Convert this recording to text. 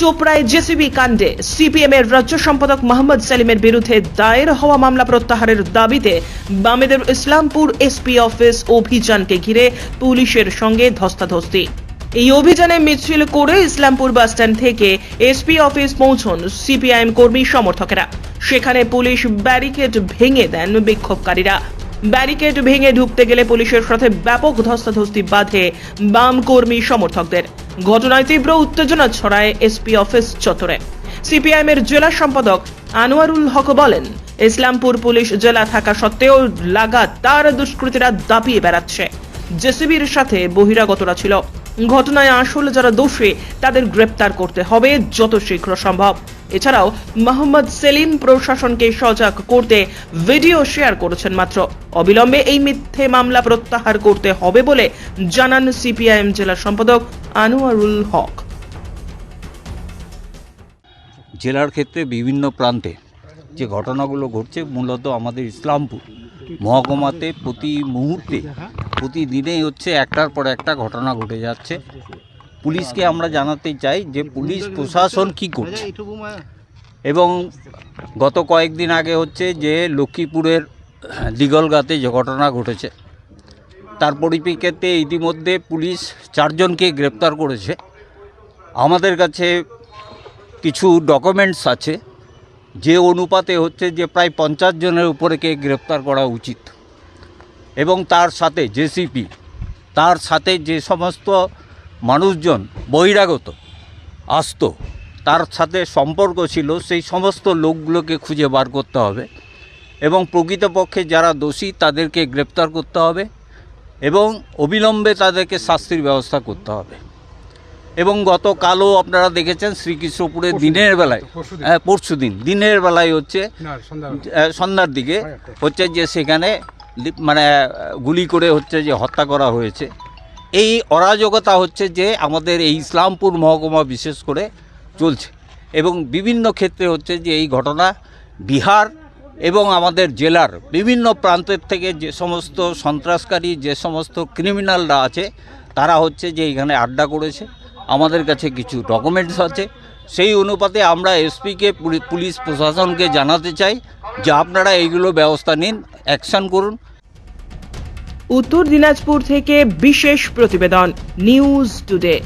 চোপড়ায় JCB কাণ্ডে CPM এর রাজ্য সম্পাদক মোহাম্মদ সেলিমের বিরুদ্ধে দায়ের হওয়া মামলা প্রত্যাহারের দাবিতে বামেদের ইসলামপুর এসপি অফিস অভিযানকে ঘিরে পুলিশের সঙ্গে ধস্তাধস্তি। এই অভিযানে মিছিল করে ইসলামপুর বাসস্ট্যান্ড থেকে এসপি অফিস পৌঁছন সিপিআইএম কর্মী সমর্থকেরা। সেখানে পুলিশ ব্যারিকেড ভেঙে দেন বিক্ষোভকারীরা। ব্যারিকেড ভেঙে ঢুকতে গেলে পুলিশের সাথে ব্যাপক ধস্তাধস্তি বাধে বাম কর্মী সমর্থকদের। ঘটনায় তীব্র উত্তেজনা ছড়ায় এসপি অফিস চত্বরে। সিপিআইএম এর জেলা সম্পাদক আনোয়ারুল হক বলেন, ইসলামপুর পুলিশ জেলা থাকা সত্ত্বেও লাগাতার দুষ্কৃতীরা দাপিয়ে বেড়াচ্ছে। জেসিবির সাথে বহিরাগতরা ছিল। ঘটনায় আসলে যারা দোষী, তাদের গ্রেপ্তার করতে হবে যত শীঘ্র সম্ভব। এছাড়াও মোহাম্মদ সেলিম প্রশাসনকে সজাগ করতে ভিডিও শেয়ার করেছেন মাত্র। অবিলম্বে এই মিথ্যে মামলা প্রত্যাহার করতে হবে বলে জানান সিপিআইএম জেলা সম্পাদক আনোয়ারুল হক। জেলার ক্ষেত্রে বিভিন্ন প্রান্তে যে ঘটনাগুলো ঘটছে, মূলত আমাদের ইসলামপুর মহকুমাতে প্রতি মুহূর্তে প্রতিদিনেই হচ্ছে একটার পর একটা ঘটনা ঘটে যাচ্ছে। পুলিশকে আমরা জানাতে চাই যে পুলিশ প্রশাসন কি করছে। এবং গত কয়েকদিন আগে হচ্ছে যে লক্ষ্মীপুরের দিগলগাতে যে ঘটনা ঘটেছে, তার পরিপ্রেক্ষিতে ইতিমধ্যে পুলিশ চারজনকে গ্রেপ্তার করেছে। আমাদের কাছে কিছু ডকুমেন্টস আছে, যে অনুপাতে হচ্ছে যে প্রায় পঞ্চাশ জনের উপরেকে গ্রেপ্তার করা উচিত। এবং তার সাথে জেসিপি তার সাথে যে সমস্ত মানুষজন বহিরাগত আসতো তার সাথে সম্পর্ক ছিল সেই সমস্ত লোকগুলোকে খুঁজে বার করতে হবে এবং প্রকৃতপক্ষে যারা দোষী তাদেরকে গ্রেপ্তার করতে হবে এবং অবিলম্বে তাদেরকে শাস্তির ব্যবস্থা করতে হবে। এবং গতকালও আপনারা দেখেছেন শ্রীকৃষ্ণপুরে দিনের বেলায় হ্যাঁ পরশু দিন দিনের বেলায় হচ্ছে সন্ধ্যার দিকে হচ্ছে যে সেখানে মানে গুলি করে হচ্ছে যে হত্যা করা হয়েছে। এই অরাজকতা হচ্ছে যে আমাদের এই ইসলামপুর মহকুমা বিশেষ করে চলছে। এবং বিভিন্ন ক্ষেত্রে হচ্ছে যে এই ঘটনা বিহার এবং আমাদের জেলার বিভিন্ন প্রান্তের থেকে যে সমস্ত সন্ত্রাসকারী, যে সমস্ত ক্রিমিনালরা আছে, তারা হচ্ছে যে এখানে আড্ডা করেছে। আমাদের কাছে কিছু ডকুমেন্টস আছে। সেই অনুপাতে আমরা এসপিকে পুলিশ প্রশাসনকে জানাতে চাই যে আপনারা এইগুলো ব্যবস্থা নিন। অ্যাকশন করুন। উত্তর দিনাজপুর থেকে বিশেষ প্রতিবেদন নিউজ টুডে।